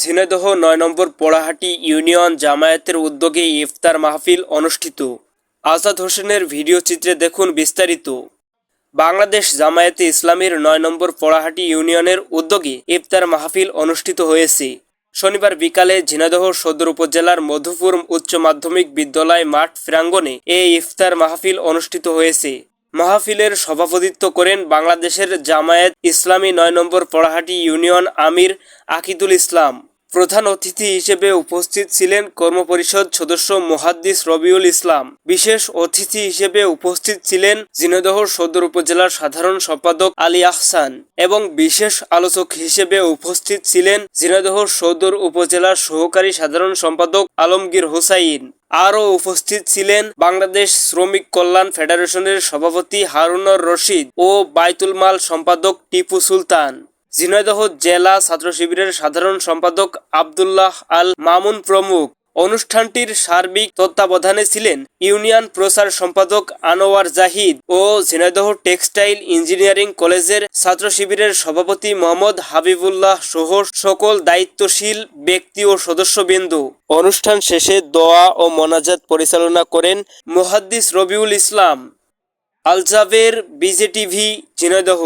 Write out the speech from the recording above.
ঝিনাইদহ নয় নম্বর পোড়াহাটি ইউনিয়ন জামায়াতের উদ্যোগে ইফতার মাহফিল অনুষ্ঠিত। আজাদ হোসেনের ভিডিও চিত্রে দেখুন বিস্তারিত। বাংলাদেশ জামায়াতে ইসলামীর নয় নম্বর পোড়াহাটি ইউনিয়নের উদ্যোগে ইফতার মাহফিল অনুষ্ঠিত হয়েছে। শনিবার বিকালে ঝিনাদহ সদর উপজেলার মধুপুর উচ্চ মাধ্যমিক বিদ্যালয় মাঠ প্রাঙ্গণে এই ইফতার মাহফিল অনুষ্ঠিত হয়েছে। মাহফিলের সভাপতিত্ব করেন বাংলাদেশের জামায়াত ইসলামী নয় নম্বর পড়াহাটি ইউনিয়ন আমির আকিদুল ইসলাম। প্রধান অতিথি হিসেবে উপস্থিত ছিলেন কর্মপরিষদ সদস্য মোহাদ্দিস রবিউল ইসলাম। বিশেষ অতিথি হিসেবে উপস্থিত ছিলেন ঝিনাইদহ সদর উপজেলার সাধারণ সম্পাদক আলী আহসান এবং বিশেষ আলোচক হিসেবে উপস্থিত ছিলেন ঝিনাইদহ সদর উপজেলার সহকারী সাধারণ সম্পাদক আলমগীর হোসাইন। আরও উপস্থিত ছিলেন বাংলাদেশ শ্রমিক কল্যাণ ফেডারেশনের সভাপতি হারুনর রশিদ ও বাইতুল মাল সম্পাদক টিপু সুলতান। ঝিনাইদহ জেলা ছাত্র শিবিরের সাধারণ সম্পাদক আবদুল্লাহ আল মামুন প্রমুখ। অনুষ্ঠানটির সার্বিক তত্ত্বাবধানে ছিলেন ইউনিয়ন প্রচার সম্পাদক আনোয়ার জাহিদ ও ঝিনাইদহ টেক্সটাইল ইঞ্জিনিয়ারিং কলেজের ছাত্র শিবিরের সভাপতি মোহাম্মদ হাবিবুল্লাহ সহ সকল দায়িত্বশীল ব্যক্তি ও সদস্যবৃন্দ। অনুষ্ঠান শেষে দোয়া ও মোনাজাত পরিচালনা করেন মুহাদ্দিস রবিউল ইসলাম। আলজাবের বিজেটিভি, ঝিনাইদহ।